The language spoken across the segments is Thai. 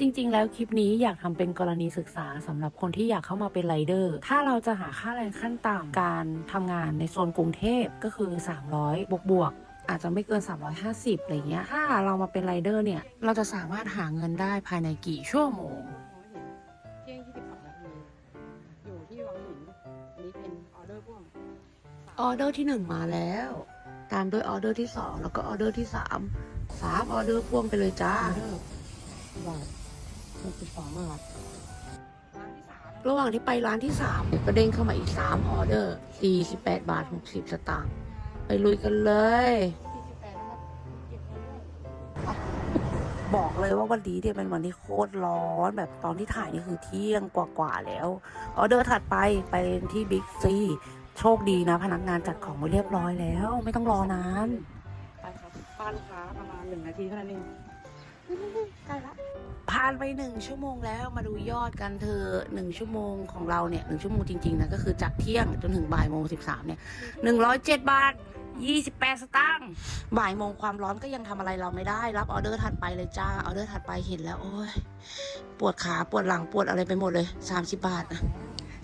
จริง ๆ แล้วคลิปนี้อยากทำเป็นกรณีศึกษาสำหรับคนที่อยากเข้ามาเป็นไรเดอร์ ถ้าเราจะหาค่าแรงขั้นต่ำการทำงานในโซนกรุงเทพก็คือ 300 บวกบวกๆอาจจะไม่เกิน 350อะไรเงี้ย ถ้าเรามาเป็นไรเดอร์เนี่ย เราจะสามารถหาเงินได้ภายในกี่ชั่วโมงเที่ยง22นาทีอยู่ที่วังหินอันนี้เป็นออเดอร์พ่วงออเดอร์ที่ 1 มาแล้ว ตามด้วยออเดอร์ที่ 2 แล้วก็ออเดอร์ที่ 3 3 ออเดอร์พ่วงไปเลยจ้าออเดอร์ บาท62บาทร้านที่สามระหว่างที่ไปร้านที่3ก็เด้งเข้ามาอีก3ออเดอร์48บาท60สตางค์ไปลุยกันเลย48นะครับเก็บเงินด้วยบอกเลยว่าวันนี้เนี่ยเป็นวันที่โคตรร้อน แบบตอนที่ถ่ายนี่คือเที่ยงกว่าๆแล้ว ออเดอร์ถัดไปไปที่บิ๊กซีโชคดีนะ พนักงานจัดของไว้เรียบร้อยแล้ว ไม่ต้องรอนาน ไปครับป้าลูกค้าประมาณหนึ่งนาทีเท่านั้นเอง ใกล้ละผ่านไปหนึ่งชั่วโมงแล้วมาดูยอดกันเธอหนึ่งชั่วโมงของเราเนี่ยหนึ่งชั่วโมงจริงๆนะก็คือจากเที่ยงจนถึงบ่ายโมงสิบสามเนี่ยหนึ่งร้อยเจ็ดบาทยี่สิบแปดสตางค์บ่ายโมงความร้อนก็ยังทำอะไรเราไม่ได้ รับออเดอร์ถัดไปเลยจ้าออเดอร์ถัดไปเห็นแล้วโอ้ยปวดขาปวดหลังปวดอะไรไปหมดเลยสามสิบบาทอะ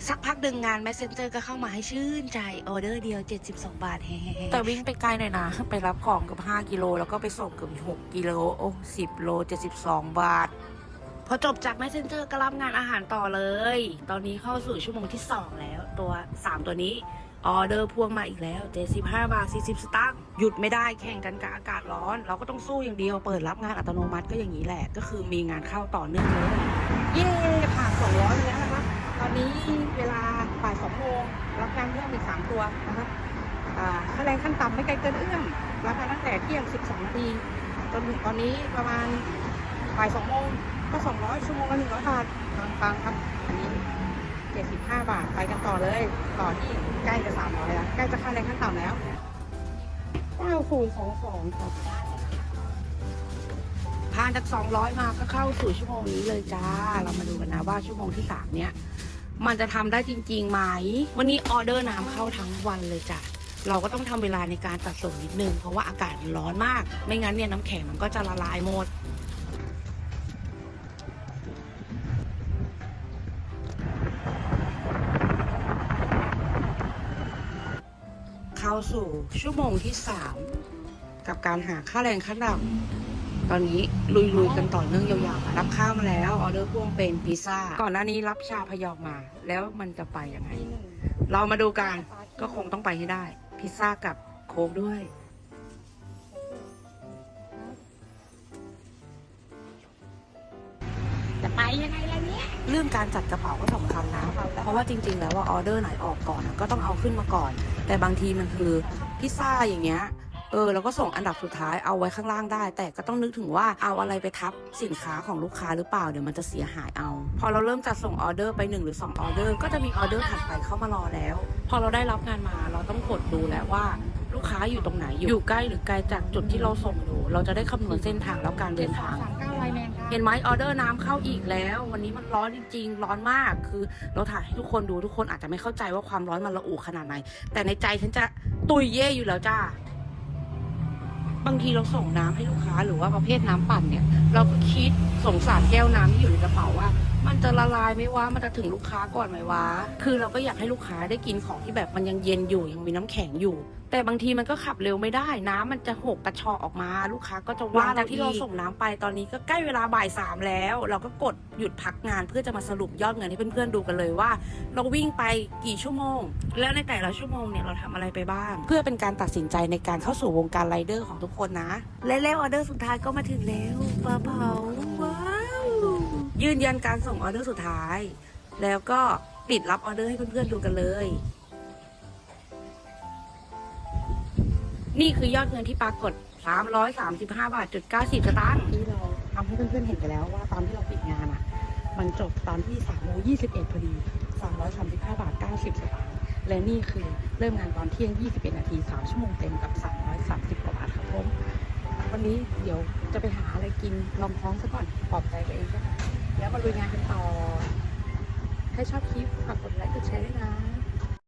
สักพักดึงงาน Messenger ก็เข้ามาให้ชื่นใจออเดอร์เดียว 72 บาทแฮๆแต่วิ่งไปไกลหน่อยนะ ไปรับของเกับ5กิโลแล้วก็ไปส่งเกือบ6กิโลโอ้10โล 72 บาท พอจบจาก Messenger ก็รับงานอาหารต่อเลย ตอนนี้เข้าสู่ชั่วโมงที่ 2 แล้วตัว 3 ตัวนี้ออเดอร์พ่วงมาอีกแล้ว 75 บาท 40 สตางค์ หยุดไม่ได้แข่งกันกับอากาศร้อน เราก็ต้องสู้อย่างเดียว เปิดรับงานอัตโนมัติก็อย่างนี้แหละ ก็คือมีงานเข้าต่อเนื่องเลย เย่ผ่าน200ไปแล้วนะครับต อนนี้เวลาบ่ายสองโมงรับงานเพิ่มอีกสามตัวนะครับค่าแรงขั้นต่ำไม่ไกลเกินเอื้อมรับงานตั้งแต่เที่ยง 12นาทีจนถึงตอนนี้ประมาณบ่ายสองโมงก็ 200 ชั่วโมงละ100บาทฟังๆครับ อันนี้ 75 บาท ไปกันต่อเลย ต่อที่ใกล้จะ300แล้วใกล้จะค่าแรงขั้นต่ำแล้ว9022ครับผ่านจาก 200 มาก็เข้าสู่ชั่วโมงนี้เลยจ้า เรามาดูกันนะว่าชั่วโมงที่ 3 เนี่ย มันจะทำได้จริงๆไหม วันนี้ออเดอร์น้ำเข้าทั้งวันเลยจ้ะ เราก็ต้องทำเวลาในการจัดส่งนิดนึง เพราะว่าอากาศมันร้อนมาก ไม่งั้นเนี่ยน้ำแข็งมันก็จะละลายหมดเข้าสู่ชั่วโมงที่ 3 กับการหาค่าแรงขั้นต่ำ ตอนนี้ลุยๆกันต่อเนื่องยาวๆ รับข้าวมาแล้วออเดอร์พ่วงเป็นพิซซ่า ก่อนหน้านี้รับชาพยองมา แล้วมันจะไปยังไง เรามาดูกันก็คงต้องไปให้ได้ พิซซ่ากับโค้กด้วย จะไปยังไงล่ะเนี่ย เรื่องการจัดกระเป๋าก็สำคัญนะ เพราะว่าจริง ๆ แล้วว่าออเดอร์ไหนออกก่อนอะก็ต้องเอาขึ้นมาก่อน แต่บางทีมันคือพิซซ่าอย่างเงี้ย เออเราก็ส่งอันดับสุดท้ายเอาไว้ข้างล่างได้ แต่ก็ต้องนึกถึงว่าเอาอะไรไปทับสินค้าของลูกค้าหรือเปล่าเดี๋ยวมันจะเสียหายเอา พอเราเริ่มจัดส่งออเดอร์ไป 1 หรือ 2 ออเดอร์ ก็จะมีออเดอร์ถัดไปเข้ามารอแล้ว พอเราได้รับงานมาเราต้องกดดูแล้วว่าลูกค้าอยู่ตรงไหนอยู่อยู่ใกล้หรือไกลจากจุดที่เราส่งอยู่ เราจะได้คำนวณเส้นทางแล้วการเดินทาง7239ไลน์แมนครับเห็นไหมออเดอร์น้ำเข้าอีกแล้ว วันนี้มันร้อนจริงๆ ร้อนมากคือเราถ่ายให้ทุกคนดูทุกคนอาจจะไม่เข้าใจว่าความร้อนมันระอุขนาดไหน แต่ในใจฉันจะตุยเย่อยู่แล้วจ้า บางทีเราส่งน้ำให้ลูกค้าหรือว่าประเภทน้ำปั่นเนี่ย เราก็คิดสงสารแก้วน้ำที่อยู่ในกระเป๋าว่า มันจะละลายไหมวะมันจะถึงลูกค้าก่อนไหมวะคือเราก็อยากให้ลูกค้าได้กินของที่แบบมันยังเย็นอยู่ยังมีน้ำแข็งอยู่แต่บางทีมันก็ขับเร็วไม่ได้ น้ำมันจะหกกระชอกออกมา ลูกค้าก็จะว่าเราที่เราส่งน้ำไปตอนนี้ก็ใกล้เวลาบ่ายสามแล้ว เราก็กดหยุดพักงานเพื่อจะมาสรุปยอดเงินให้เพื่อนๆดูกันเลยว่า เราวิ่งไปกี่ชั่วโมง แล้วในแต่ละชั่วโมงเนี่ยเราทำอะไรไปบ้าง เพื่อเป็นการตัดสินใจในการเข้าสู่วงการไรเดอร์ของทุกคนนะ และแล้วออเดอร์สุดท้ายก็มาถึงแล้วปลาเผาว้าวยืนยันการส่งออเดอร์สุดท้าย แล้วก็ปิดรับออเดอร์ให้เพื่อนๆดูกันเลย นี่คือยอดเงินที่ปรากฏ 335 บาทจุด90สตางค์ที่เราทำให้เพื่อนๆเห็นไปแล้วว่าตอนที่เราปิดงานอะ มันจบตอนที่3โมง21พอดี 335 บาท 90สตางค์และนี่คือเริ่มงานตอนเที่ยง 21 นาที 3 ชั่วโมงเต็มกับ 330 กว่าบาทครับผมวันนี้เดี๋ยวจะไปหาอะไรกินลองท้องซะก่อนปลอบใจตัวเองซะก่อนแล้วมาลุยงานกันต่อ ถ้าชอบคลิปฝากกดไลค์กดแชร์ด้วยนะ